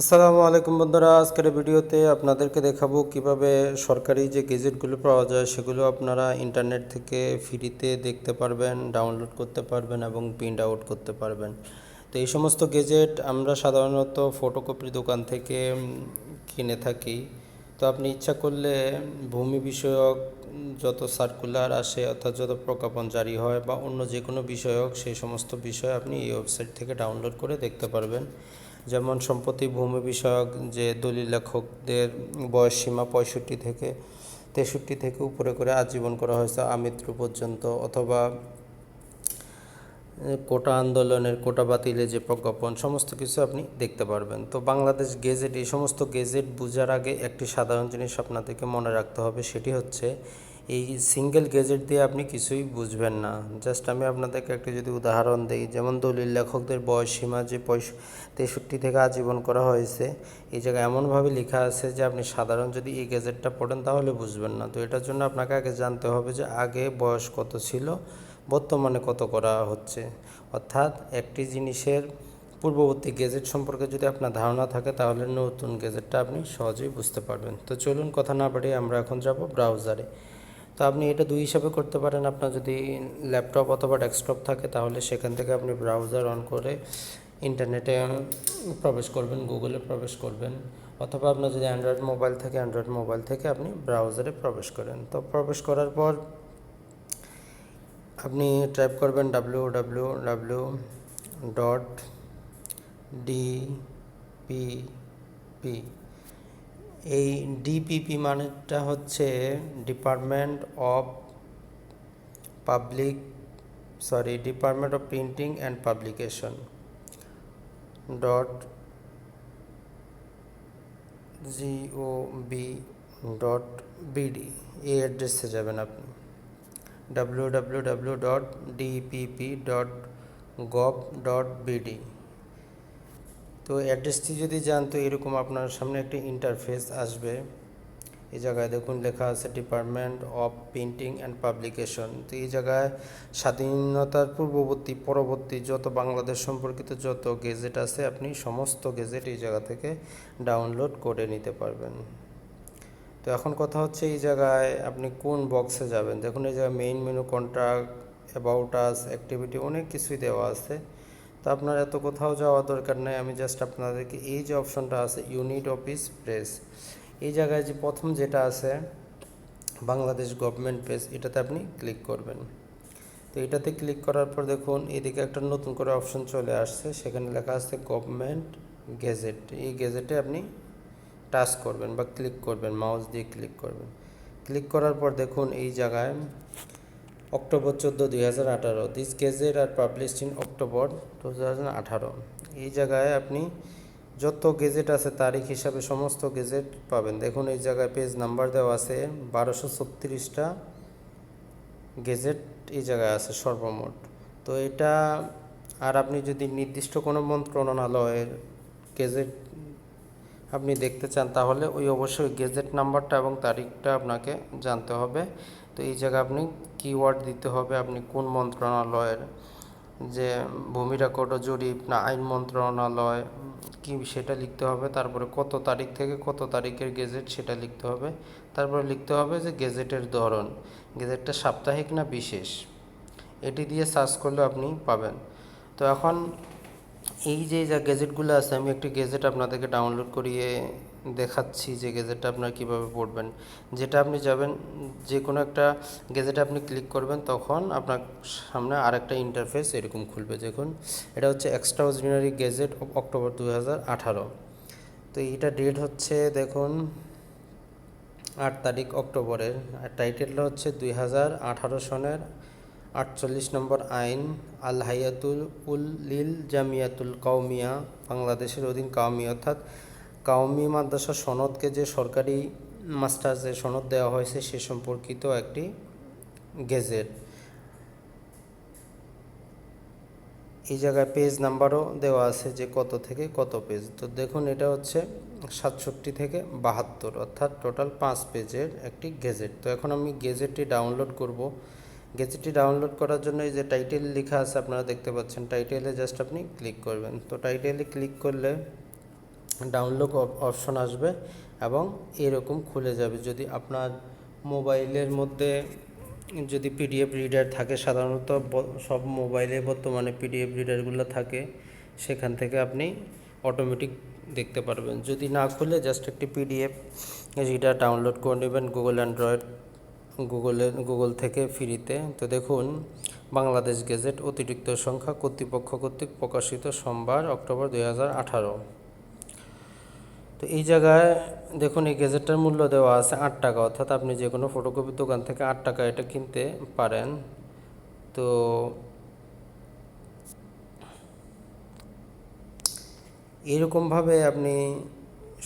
আসসালামু আলাইকুম বন্ধুরা, আজকের ভিডিওতে আপনাদেরকে দেখাবো কীভাবে সরকারি যে গেজেটগুলো পাওয়া যায় সেগুলো আপনারা ইন্টারনেট থেকে ফ্রিতে দেখতে পারবেন, ডাউনলোড করতে পারবেন এবং প্রিন্ট আউট করতে পারবেন। তো এই সমস্ত গেজেট আমরা সাধারণত ফটোকপির দোকান থেকে কিনে থাকি। তো আপনি ইচ্ছা করলে ভূমি বিষয়ক যত সার্কুলার আসে অর্থাৎ যত প্রজ্ঞাপন জারি হয় বা অন্য যে কোনো বিষয়ক, সেই সমস্ত বিষয় আপনি এই ওয়েবসাইট থেকে ডাউনলোড করে দেখতে পারবেন। যেমন সম্পত্তি ভূমি বিষয়ক যে দলিল লেখকদের বয়স সীমা পঁয়ষট্টি থেকে তেষট্টি থেকে উপরে করে আজীবন করা হয়েছে আমৃত্যু পর্যন্ত অথবা কোটা আন্দোলনের কোটা বাতিলের যে প্রজ্ঞাপন, সমস্ত কিছু আপনি দেখতে পারবেন। তো বাংলাদেশ গেজেট এই সমস্ত গেজেট বোঝার আগে একটি সাধারণ জিনিস আপনাদেরকে মনে রাখতে হবে, সেটি হচ্ছে এই সিঙ্গেল গেজেট দিয়ে আপনি কিছুই বুঝবেন না। জাস্ট আমি আপনাদেরকে একটি যদি উদাহরণ দিই, যেমন দলিল লেখকদের বয়স সীমা যে তেষট্টি থেকে আজীবন করা হয়েছে, এই জায়গায় এমনভাবে লেখা আছে যে আপনি সাধারণ যদি এই গেজেটটা পড়েন তাহলে বুঝবেন না। তো এটার জন্য আপনাকে আগে জানতে হবে যে আগে বয়স কত ছিল, বর্তমানে কত করা হচ্ছে। অর্থাৎ একটি জিনিসের পূর্ববর্তী গেজেট সম্পর্কে যদি আপনার ধারণা থাকে, তাহলে নতুন গেজেটটা আপনি সহজেই বুঝতে পারবেন। তো চলুন কথা না বাড়িয়ে আমরা এখন যাব ব্রাউজারে তো আপনি এটা দুই হিসাবে করতে পারেন। আপনার যদি ল্যাপটপ অথবা ডেস্কটপ থাকে, তাহলে সেখান থেকে আপনি ব্রাউজার অন করে ইন্টারনেটে প্রবেশ করবেন, গুগলে প্রবেশ করবেন। অথবা আপনার যদি অ্যান্ড্রয়েড মোবাইল থাকে, অ্যান্ড্রয়েড মোবাইল থেকে আপনি ব্রাউজারে প্রবেশ করেন। তো প্রবেশ করার পর আপনি টাইপ করবেন W W W dot D P P এই ডিপিপি মানেটা হচ্ছে department of public sorry department of printing and publication dot G O B dot BD এই অ্যাড্রেসে যাবেন আপনি। W W W dot DPP dot gov dot BD তো অ্যাড্রেসটি যদি যান, তো এরকম আপনার সামনে একটি ইন্টারফেস আসবে। এই জায়গায় দেখুন, লেখা আছে department of printing and publication তো এই জায়গায় স্বাধীনতার পূর্ববর্তী, পরবর্তী যত বাংলাদেশ সম্পর্কিত যত গেজেট আছে, আপনি সমস্ত গেজেট এই জায়গা থেকে ডাউনলোড করে নিতে পারবেন। তো এখন কথা হচ্ছে এই জায়গায় আপনি কোন বক্সে যাবেন? দেখুন, এই জায়গায় main menu contract about us activity অনেক কিছুই দেওয়া আছে। তো আপনার এত কোথাও যাওয়ার দরকার নেই, আমি জাস্ট আপনাদেরকে এই যে অপশনটা আছে ইউনিট অফিস প্রেস এই জায়গায় যে প্রথম যেটা আছে, বাংলাদেশ গভর্নমেন্ট পেজ এটাতে আপনি ক্লিক করবেন। তো এটাতে ক্লিক করার পর দেখুন, এদিকে একটা নতুন করে অপশন চলে আসছে, সেখানে লেখা আছে গভর্নমেন্ট গেজেট এই গেজেটে আপনি টাচ করবেন বা ক্লিক করবেন মাউস দিয়ে ক্লিক করবেন। ক্লিক করার পর দেখুন, এই জায়গায় অক্টোবর চোদ্দ, দুই হাজার আঠারো this gazette are published in October two thousand আঠারো। এই জায়গায় আপনি যত গেজেট আছে, তারিখ হিসাবে সমস্ত গেজেট পাবেন। দেখুন, এই জায়গায় পেজ নাম্বার দেওয়া আছে, বারোশো ছত্রিশটা গেজেট এই জায়গায় আছে সর্বমোট। তো এটা আর আপনি যদি নির্দিষ্ট কোনো মন্ত্রণালয়ের গেজেট আপনি দেখতে চান, তাহলে ওই অবশ্যই গেজেট নাম্বারটা এবং তারিখটা আপনাকে জানতে হবে। তো এই জায়গায় আপনি কিওয়ার্ড দিতে হবে আপনি কোন মন্ত্রণালয়ের? যে ভূমি রেকর্ড জরিপ না আইন মন্ত্রণালয়, কি সেটা লিখতে হবে, তারপরে কত তারিখ থেকে কত তারিখের গেজেট সেটা লিখতে হবে, তারপরে লিখতে হবে যে গেজেটের ধরন, গেজেটটা সাপ্তাহিক না বিশেষ? এটি দিয়ে সার্চ করলে আপনি পাবেন। তো এখন এই যে, যা গেজেটগুলো আছে, আমি একটি গেজেট আপনাদেরকে ডাউনলোড করিয়ে দেখাচ্ছি যে গেজেটটা আপনারা কীভাবে পড়বেন। যেটা আপনি যাবেন, যে কোনো একটা গেজেটে আপনি ক্লিক করবেন, তখন আপনার সামনে আরেকটা ইন্টারফেস এরকম খুলবে। দেখুন, এটা হচ্ছে extraordinary gazette of October দু হাজার আঠারো। তো এইটা ডেট হচ্ছে, দেখুন, আট তারিখ অক্টোবরের। আর টাইটেলটা হচ্ছে দুই হাজার আঠারো সনের আটচল্লিশ নম্বর আইন আল হায়াতুল উল লিল জামিয়াতুল কাউমিয়া বাংলাদেশের অধীন কাউমি অর্থাৎ কাউমি মাদ্রাসা সনদকে যে সরকারি মাস্টার যে সনদ দেওয়া হয়েছে সে সম্পর্কিত একটি গেজেট। এই জায়গায় পেজ নাম্বারও দেওয়া আছে যে কত থেকে কত পেজ তো দেখুন, এটা হচ্ছে সাতষট্টি থেকে বাহাত্তর, অর্থাৎ টোটাল পাঁচ পেজের একটি গেজেট। তো এখন আমি গেজেটটি ডাউনলোড করব। গেজেটটি ডাউনলোড করার জন্য এই যে টাইটেল লেখা আছে, আপনারা দেখতে পাচ্ছেন টাইটেলে জাস্ট আপনি ক্লিক করবেন। তো টাইটেলে ক্লিক করলে ডাউনলোড অপশন আসবে এবং এরকম খুলে যাবে। যদি আপনার মোবাইলের মধ্যে যদি পিডিএফ রিডার থাকে, সাধারণত সব মোবাইলে বর্তমানে পিডিএফ রিডারগুলো থাকে, সেখান থেকে আপনি অটোমেটিক দেখতে পারবেন। যদি না খুলে জাস্ট একটি পিডিএফ রিডার ডাউনলোড করে নেবেন গুগল অ্যান্ড্রয়েড গুগলে গুগল থেকে ফ্রিতে তো দেখুন, বাংলাদেশ গেজেট অতিরিক্ত সংখ্যা কর্তৃপক্ষ কর্তৃক প্রকাশিত সোমবার, অক্টোবর দুই হাজার আঠারো। তো এই জায়গায় দেখুন, এই গেজেটটার মূল্য দেওয়া আছে আট টাকা, অর্থাৎ আপনি যে কোনো ফটোকপির দোকান থেকে আট টাকা এটা কিনতে পারেন। তো এরকমভাবে আপনি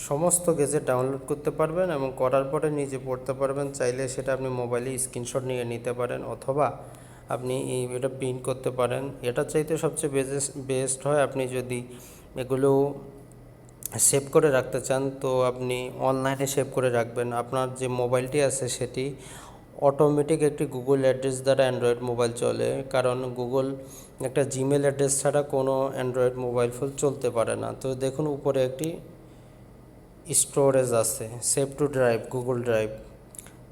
সমস্ত গেজেট ডাউনলোড করতে পারবেন এবং করার পরে নিজে পড়তে পারবেন। চাইলে সেটা আপনি মোবাইলে স্ক্রিনশট নিয়ে নিতে পারেন অথবা আপনি এটা প্রিন্ট করতে পারেন। এটা চাইতে সবচেয়ে বেস্ট হয় আপনি যদি এগুলো সেভ করে রাখতে চান, তো আপনি অনলাইনে সেভ করে রাখবেন। আপনার যে মোবাইলটি আছে সেটি অটোমেটিক একটি গুগল অ্যাড্রেস দ্বারা অ্যান্ড্রয়েড মোবাইল চলে, কারণ গুগল একটা জিমেল অ্যাড্রেস ছাড়া কোনো অ্যান্ড্রয়েড মোবাইল ফোন চলতে পারে না। তো দেখুন উপরে একটি স্টোরেজ আছে save to drive Google drive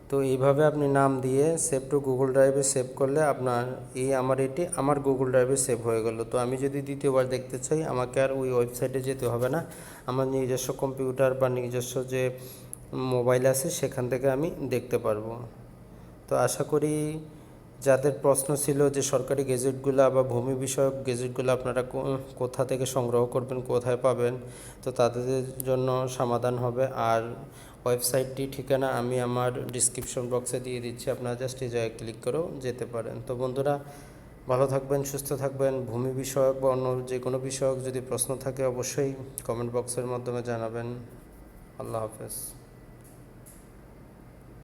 তো এইভাবে আপনি নাম দিয়ে সেভ টু গুগল ড্রাইভে সেভ করলে আপনার এই আমার এটি আমার গুগল ড্রাইভে সেভ হয়ে গেল। তো আমি যদি দ্বিতীয়বার দেখতে চাই, আমাকে আর ওই ওয়েবসাইটে যেতে হবে না। আমার নিজস্ব কম্পিউটার বা নিজস্ব যে মোবাইল আছে, সেখান থেকে আমি দেখতে পারব। তো আশা করি যাদের প্রশ্ন ছিল যে সরকারি গেজেটগুলো বা ভূমি বিষয়ক গেজেটগুলো আপনারা কোথা থেকে সংগ্রহ করবেন, কোথায় পাবেন, তো তাদের জন্য সমাধান হবে। আর ওয়েবসাইটটি ঠিকানা আমি আমার ডিসক্রিপশন বক্সে দিয়ে দিচ্ছি। আপনারা জাস্ট এই জায়গায় ক্লিক করেও যেতে পারেন। তো বন্ধুরা, ভালো থাকবেন, সুস্থ থাকবেন। ভূমি বিষয়ক বা অন্য যে কোনো বিষয়ক যদি প্রশ্ন থাকে, অবশ্যই কমেন্ট বক্সের মাধ্যমে জানাবেন। আল্লাহ হাফেজ।